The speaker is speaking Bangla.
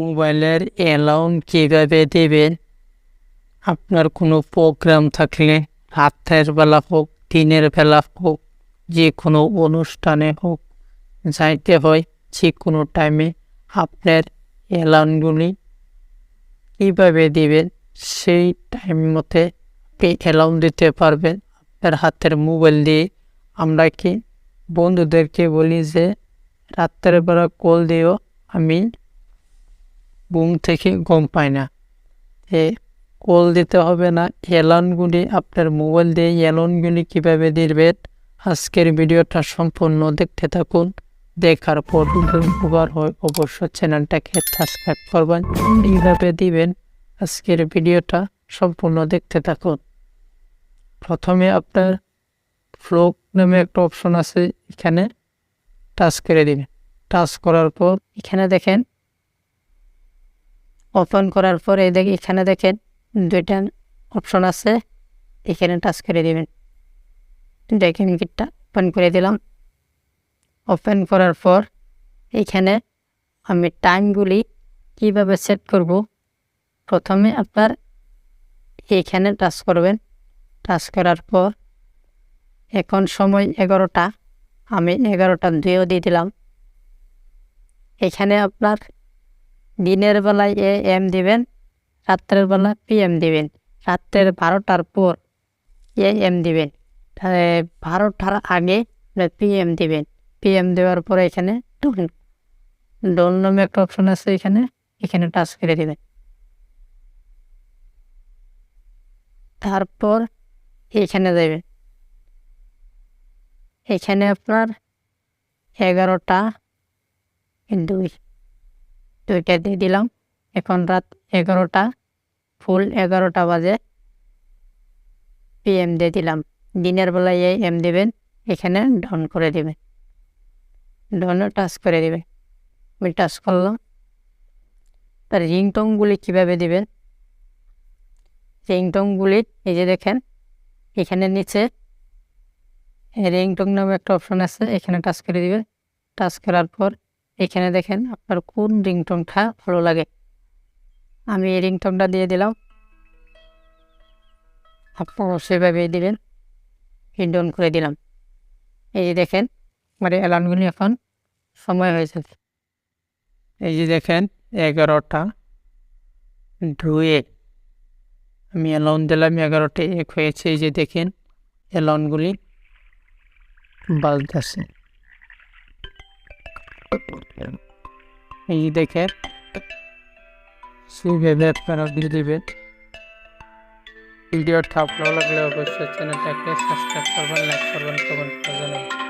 মোবাইলের অ্যালাউন্ট কীভাবে দেবেন। আপনার কোনো প্রোগ্রাম থাকলে রাতের বেলা হোক, দিনের বেলা হোক যে কোনো অনুষ্ঠানে হোক, যাইতে হয় যে কোনো টাইমে আপনার অ্যালাউন্টগুলি কীভাবে দেবেন, সেই টাইম মতে আপনি দিতে পারবেন। আপনার হাতের মোবাইল দিয়ে আমরা কি বন্ধুদেরকে বলি যে রাত্রের বেলা কল দিও, আমি ঘুম থেকে গম পায় না। এ কল দিতে হবে না। অ্যালার্মগুলি আপনার মোবাইল দিয়ে অ্যালার্মগুলি কীভাবে দিবেন আজকের ভিডিওটা সম্পূর্ণ দেখতে থাকুন। দেখার পর উপকার হয় অবশ্যই চ্যানেলটাকে সাবস্ক্রাইব করবেন। এইভাবে দিবেন। আজকের ভিডিওটা সম্পূর্ণ দেখতে থাকুন। প্রথমে আপনার ফ্লোক নামে একটা অপশন আছে। এখানে টাচ করে দিবেন টাচ করার পর এখানে দেখেন ওপেন করার পর দেখ এখানে দেখেন দুইটা অপশন আছে। এখানে টাচ করে দিবেন। দেখেন গিটটা ওপেন করে দিলাম। ওপেন করার পর এখানে আমি টাইমগুলি কীভাবে সেট করব? প্রথমে আপনার এইখানে টাচ করবেন। টাচ করার পর এখন সময় এগারোটা। আমি এগারোটা দুইও দিয়ে দিলাম। এখানে আপনার দিনের বেলায় এ এম দিবেন, রাত্রের বেলা পি এম দিবেন, রাত্রের বারোটার পর এ এম দিবেন। বারোটার আগে পি এম দিবেন। পি এম দেওয়ার পরে এখানে ডোল ডোল নামে একটা অপশন আছে এখানে এখানে টাচ করে দিবেন। তারপর এখানে দেবেন এখানে আপনার এগারোটা, দুই। দুইটা দিয়ে দিলাম। এখন রাত এগারোটা, ফুল এগারোটা বাজে। পিএম দিয়ে দিলাম। দিনের বেলায় এই এম দেবেন, এখানে ডন করে দেবেন। ডাউনে টাচ করে দেবেন। আমি টাচ করলাম। তার রিংটংগুলি কীভাবে দেবেন? রিংটংগুলি এই যে দেখেন, এখানে নিচে রিংটং নামে একটা অপশন আছে, এখানে টাচ করে দিবেন। টাচ করার পর এখানে দেখেন আপনার কোন রিংটংটা ভালো লাগে। আমি এই রিংটংটা দিয়ে দিলাম। আপনারা সেভাবেই দিবেন। হিডন করে দিলাম। এই যে দেখেন, আমার অ্যালার্মগুলি এখন সময় হয়েছে এই যে দেখেন, এগারোটা দুয়ে আমি অ্যালাউন দিলাম, এগারোটা এক হয়েছে। এই যে দেখেন অ্যালাউনগুলি বাজতেছে। এই দেখে সেইভাবে লাগলে অবশ্যই চ্যানেলটাকে সাবস্ক্রাইব করবেন লাইক করবেন কমেন্ট করবেন।